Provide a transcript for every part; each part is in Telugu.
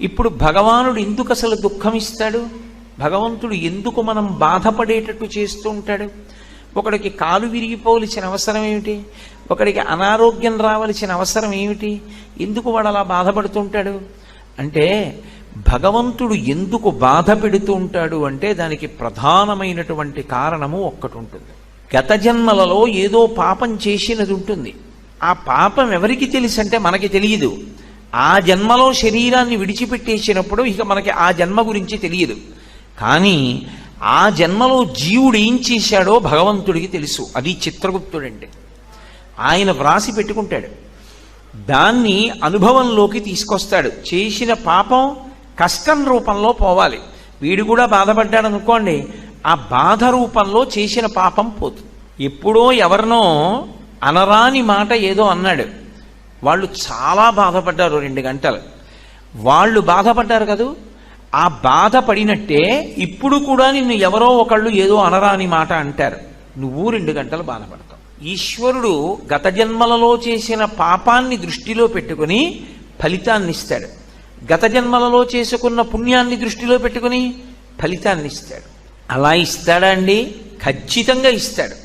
ఇప్పుడు భగవానుడు ఎందుకు అసలు దుఃఖం ఇస్తాడు? భగవంతుడు ఎందుకు మనం బాధపడేటట్టు చేస్తూ ఉంటాడు? ఒకడికి కాలు విరిగిపోవలసిన అవసరం ఏమిటి? ఒకడికి అనారోగ్యం రావలసిన అవసరం ఏమిటి? ఎందుకు వాడు అలా బాధపడుతుంటాడు అంటే భగవంతుడు ఎందుకు బాధ పెడుతూ ఉంటాడు అంటే దానికి ప్రధానమైనటువంటి కారణము ఒక్కటి ఉంటుంది గత జన్మలలో ఏదో పాపం చేసినది ఉంటుంది. ఆ పాపం ఎవరికి తెలుసు అంటే మనకి తెలియదు. ఆ జన్మలో శరీరాన్ని విడిచిపెట్టేసినప్పుడు ఇక మనకి ఆ జన్మ గురించి తెలియదు. కానీ ఆ జన్మలో జీవుడు ఏం చేశాడో భగవంతుడికి తెలుసు. అది చిత్రగుప్తుడంటే. ఆయన వ్రాసి పెట్టుకుంటాడు. దాన్ని అనుభవంలోకి తీసుకొస్తాడు. చేసిన పాపం కష్టం రూపంలో పోవాలి. వీడు కూడా బాధపడ్డాడు అనుకోండి ఆ బాధ రూపంలో చేసిన పాపం పోతుంది ఎప్పుడో ఎవరినో అనరాని మాట ఏదో అన్నాడు. వాళ్ళు చాలా బాధపడ్డారు రెండు గంటలు. వాళ్ళు బాధపడ్డారు కదూ? ఆ బాధపడినట్టే ఇప్పుడు కూడా నిన్ను ఎవరో ఒకళ్ళు ఏదో అనరాని మాట అంటారు. నువ్వు రెండు గంటలు బాధపడతావు. ఈశ్వరుడు గత జన్మలలో చేసిన పాపాన్ని దృష్టిలో పెట్టుకుని ఫలితాన్ని ఇస్తాడు గత జన్మలలో చేసుకున్న పుణ్యాన్ని దృష్టిలో పెట్టుకుని ఫలితాన్ని ఇస్తాడు అలా ఇస్తాడా అండి? ఖచ్చితంగా ఇస్తాడు.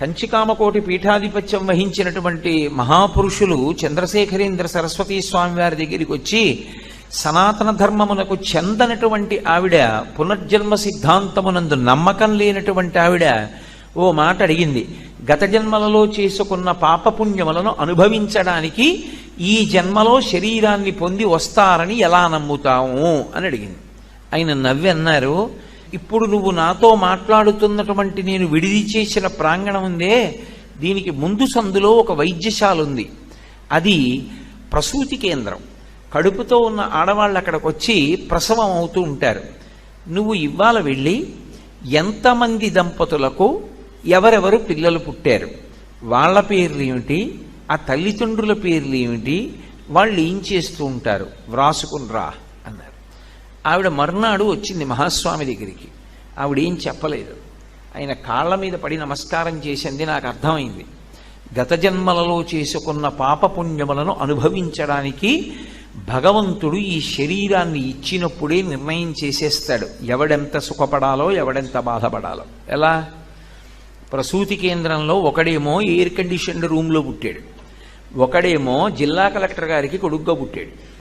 కంచికామకోటి పీఠాధిపత్యం వహించినటువంటి మహాపురుషులు చంద్రశేఖరేంద్ర సరస్వతీ స్వామి వారి దగ్గరికి వచ్చి సనాతన ధర్మమునకు చెందనటువంటి ఆవిడ పునర్జన్మ సిద్ధాంతమునందు నమ్మకం లేనటువంటి ఆవిడ ఓ మాట అడిగింది. గత జన్మలలో చేసుకున్న పాపపుణ్యములను అనుభవించడానికి ఈ జన్మలో శరీరాన్ని పొంది వస్తారని ఎలా నమ్ముతాము? అని అడిగింది. ఆయన నవ్వి అన్నారు ఇప్పుడు నువ్వు నాతో మాట్లాడుతున్నటువంటి నేను విడిది చేసిన ప్రాంగణం ఉందే దీనికి ముందు సందులో ఒక వైద్యశాల ఉంది. అది ప్రసూతి కేంద్రం. కడుపుతో ఉన్న ఆడవాళ్ళు అక్కడికి వచ్చి ప్రసవం అవుతూ ఉంటారు. నువ్వు ఇవాళ వెళ్ళి ఎంతమంది దంపతులకు ఎవరెవరు పిల్లలు పుట్టారు? వాళ్ళ పేర్లు ఏమిటి? ఆ తల్లిదండ్రుల పేర్లు ఏమిటి? వాళ్ళు ఏం చేస్తూ ఉంటారు? వ్రాసుకుని రా అన్నారు. ఆవిడ మర్నాడు వచ్చింది మహాస్వామి దగ్గరికి. ఆవిడ ఏం చెప్పలేదు. ఆయన కాళ్ళ మీద పడి నమస్కారం చేసింది నాకు అర్థమైంది. గత జన్మలలో చేసుకున్న పాపపుణ్యములను అనుభవించడానికి భగవంతుడు ఈ శరీరాన్ని ఇచ్చినప్పుడే నిర్ణయం చేసేస్తాడు. ఎవడెంత సుఖపడాలో ఎవడెంత బాధపడాలో. ఎలా? ప్రసూతి కేంద్రంలో ఒకడేమో ఎయిర్ కండిషన్డ్ రూమ్లో పుట్టాడు. ఒకడేమో జిల్లా కలెక్టర్ గారికి కొడుగ్గా పుట్టాడు.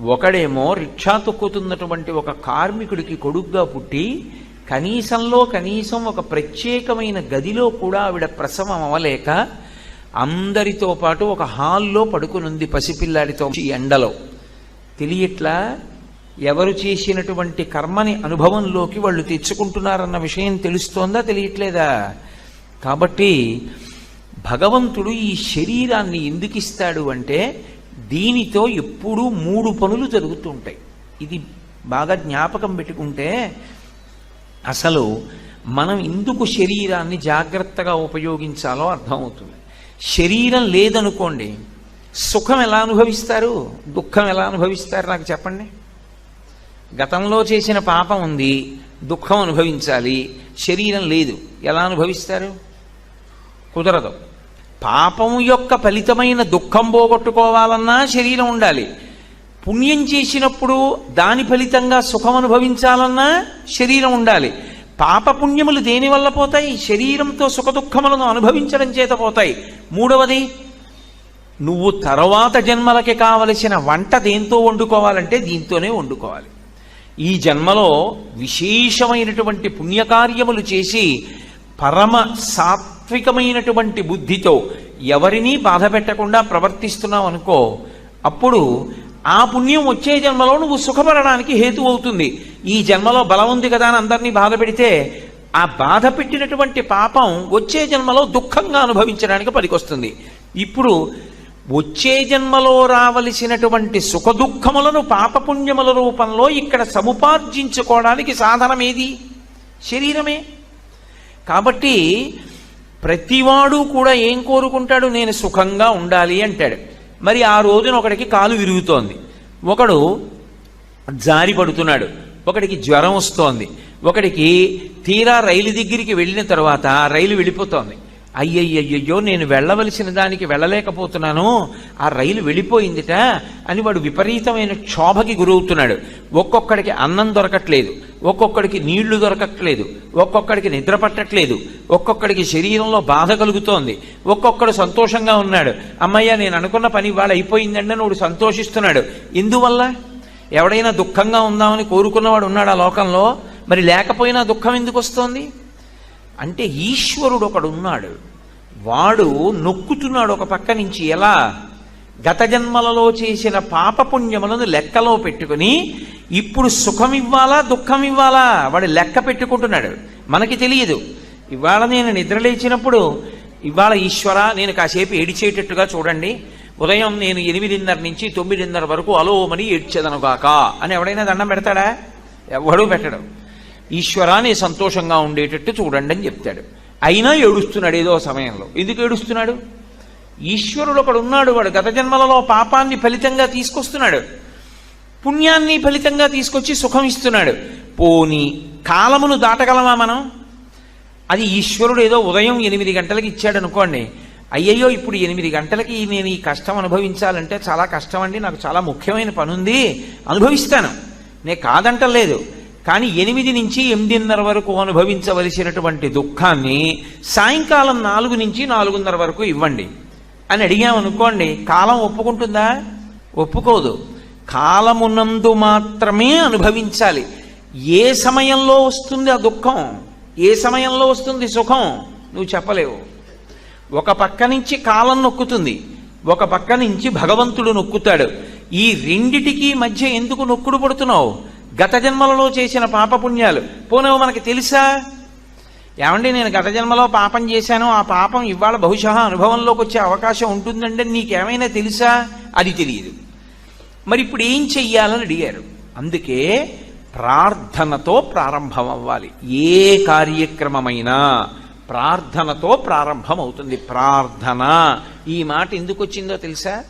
ఒకడేమో రిక్షా తొక్కుతున్నటువంటి ఒక కార్మికుడికి కొడుగ్గా పుట్టి కనీసంలో కనీసం ఒక ప్రత్యేకమైన గదిలో కూడా ఆవిడ ప్రసవం అవ్వలేక అందరితో పాటు ఒక హాల్లో పడుకునుంది పసిపిల్లాడితో ఈ ఎండలో. తెలియట్లా? ఎవరు చేసినటువంటి కర్మని అనుభవంలోకి వాళ్ళు తెచ్చుకుంటున్నారన్న విషయం తెలుస్తోందా? తెలియట్లేదా? కాబట్టి భగవంతుడు ఈ శరీరాన్ని ఎందుకు ఇస్తాడు అంటే దీనితో ఎప్పుడూ మూడు పనులు జరుగుతుంటాయి. ఇది బాగా జ్ఞాపకం పెట్టుకుంటే అసలు మనం ఎందుకు శరీరాన్ని జాగ్రత్తగా ఉపయోగించాలో అర్థమవుతుంది. శరీరం లేదనుకోండి సుఖం ఎలా అనుభవిస్తారు? దుఃఖం ఎలా అనుభవిస్తారు నాకు చెప్పండి? గతంలో చేసిన పాపం ఉంది దుఃఖం అనుభవించాలి శరీరం లేదు ఎలా అనుభవిస్తారు? కుదరదు. పాపం యొక్క ఫలితమైన దుఃఖం పోగొట్టుకోవాలన్నా శరీరం ఉండాలి. పుణ్యం చేసినప్పుడు దాని ఫలితంగా సుఖం అనుభవించాలన్నా శరీరం ఉండాలి. పాపపుణ్యములు పుణ్యములు దేనివల్ల పోతాయి? శరీరంతో సుఖ దుఃఖములను అనుభవించడం చేత పోతాయి. మూడవది నువ్వు తర్వాత జన్మలకి కావలసిన వంట దేంతో వండుకోవాలంటే దీంతోనే వండుకోవాలి. ఈ జన్మలో విశేషమైనటువంటి పుణ్యకార్యములు చేసి పరమ సాత్ సాత్వికమైనటువంటి బుద్ధితో ఎవరినీ బాధ పెట్టకుండా ప్రవర్తిస్తున్నావు అనుకో అప్పుడు ఆ పుణ్యం వచ్చే జన్మలో నువ్వు సుఖపడడానికి హేతు అవుతుంది. ఈ జన్మలో బలం ఉంది కదా అని అందరినీ బాధ పెడితే ఆ బాధ పెట్టినటువంటి పాపం వచ్చే జన్మలో దుఃఖంగా అనుభవించడానికి పనికొస్తుంది. ఇప్పుడు వచ్చే జన్మలో రావలసినటువంటి సుఖదుఖములను పాపపుణ్యముల రూపంలో ఇక్కడ సముపార్జించుకోవడానికి సాధనం ఏది శరీరమే. కాబట్టి ప్రతివాడు కూడా ఏం కోరుకుంటాడు? నేను సుఖంగా ఉండాలి అంటాడు. మరి ఆ రోజున ఒకడికి కాలు విరుగుతోంది. ఒకడు జారి పడుతున్నాడు. ఒకడికి జ్వరం వస్తోంది. ఒకడికి తీరా రైలు దగ్గరికి వెళ్ళిన తర్వాత రైలు వెళ్ళిపోతోంది. అయ్యయ్యయ్యో నేను వెళ్ళవలసిన దానికి వెళ్ళలేకపోతున్నాను. ఆ రైలు వెళ్ళిపోయిందిట అని వాడు విపరీతమైన క్షోభకి గురవుతున్నాడు. ఒక్కొక్కడికి అన్నం దొరకట్లేదు ఒక్కొక్కడికి నీళ్ళు దొరకట్లేదు ఒక్కొక్కడికి నిద్ర పట్టట్లేదు ఒక్కొక్కడికి శరీరంలో బాధ కలుగుతోంది. ఒక్కొక్కడు సంతోషంగా ఉన్నాడు. అమ్మయ్య నేను అనుకున్న పని ఇవాళ అయిపోయిందండి అని వాడు సంతోషిస్తున్నాడు. ఎందువల్ల? ఎవడైనా దుఃఖంగా ఉందామని కోరుకున్నవాడు ఉన్నాడు ఆ లోకంలో? మరి లేకపోయినా దుఃఖం ఎందుకు వస్తోంది? అంటే ఈశ్వరుడు ఒకడు ఉన్నాడు వాడు నొక్కుతున్నాడు ఒక పక్క నుంచి. ఎలా? గత జన్మలలో చేసిన పాపపుణ్యములను లెక్కలో పెట్టుకుని ఇప్పుడు సుఖం ఇవ్వాలా దుఃఖం ఇవ్వాలా వాడు లెక్క పెట్టుకుంటున్నాడు. మనకి తెలియదు. ఇవాళ నేను నిద్రలేచినప్పుడు ఇవాళ ఈశ్వర నేను కాసేపు ఏడిచేటట్టుగా చూడండి. ఉదయం నేను ఎనిమిదిన్నర నుంచి తొమ్మిదిన్నర వరకు అలోమని ఏడ్చేదనుగాక అని ఎవడైనా దండం పెడతాడా? ఎవడూ పెట్టడు. ఈశ్వరాన్ని సంతోషంగా ఉండేటట్టు చూడండి అని చెప్తాడు. అయినా ఏడుస్తున్నాడు ఏదో సమయంలో. ఎందుకు ఏడుస్తున్నాడు? ఈశ్వరుడు ఒకడు ఉన్నాడు వాడు గత జన్మలలో పాపాన్ని ఫలితంగా తీసుకొస్తున్నాడు. పుణ్యాన్ని ఫలితంగా తీసుకొచ్చి సుఖం ఇస్తున్నాడు. పోని కాలమును దాటగలమా మనం? అది ఈశ్వరుడు ఏదో ఉదయం ఎనిమిది గంటలకి ఇచ్చాడు అనుకోండి. అయ్యయ్యో ఇప్పుడు ఎనిమిది గంటలకి నేను ఈ కష్టం అనుభవించాలంటే చాలా కష్టం అండి నాకు చాలా ముఖ్యమైన పని ఉంది అనుభవిస్తాను. నేను కాదంటలేదు. కానీ ఎనిమిది నుంచి ఎనిమిదిన్నర వరకు అనుభవించవలసినటువంటి దుఃఖాన్ని సాయంకాలం నాలుగు నుంచి నాలుగున్నర వరకు ఇవ్వండి. అని అడిగామనుకోండి కాలం ఒప్పుకుంటుందా? ఒప్పుకోదు. కాలమునందు మాత్రమే అనుభవించాలి. ఏ సమయంలో వస్తుంది ఆ దుఃఖం? ఏ సమయంలో వస్తుంది సుఖం? నువ్వు చెప్పలేవు. ఒక పక్క నుంచి కాలం నొక్కుతుంది. ఒక పక్క నుంచి భగవంతుడు నొక్కుతాడు. ఈ రెండిటికి మధ్య ఎందుకు నొక్కుడు పడుతున్నావు? గత జన్మలలో చేసిన పాపపుణ్యాలు. పోనవు మనకి తెలుసా? ఏమండి నేను గత జన్మలో పాపం చేశాను ఆ పాపం ఇవాళ బహుశా అనుభవంలోకి వచ్చే అవకాశం ఉంటుందంటే నీకేమైనా తెలుసా? అది తెలియదు. మరి ఇప్పుడు ఏం చెయ్యాలని అడిగారు. అందుకే ప్రార్థనతో ప్రారంభం అవ్వాలి ఏ కార్యక్రమమైనా ప్రార్థనతో ప్రారంభం అవుతుంది ప్రార్థన. ఈ మాట ఎందుకు వచ్చిందో తెలుసా?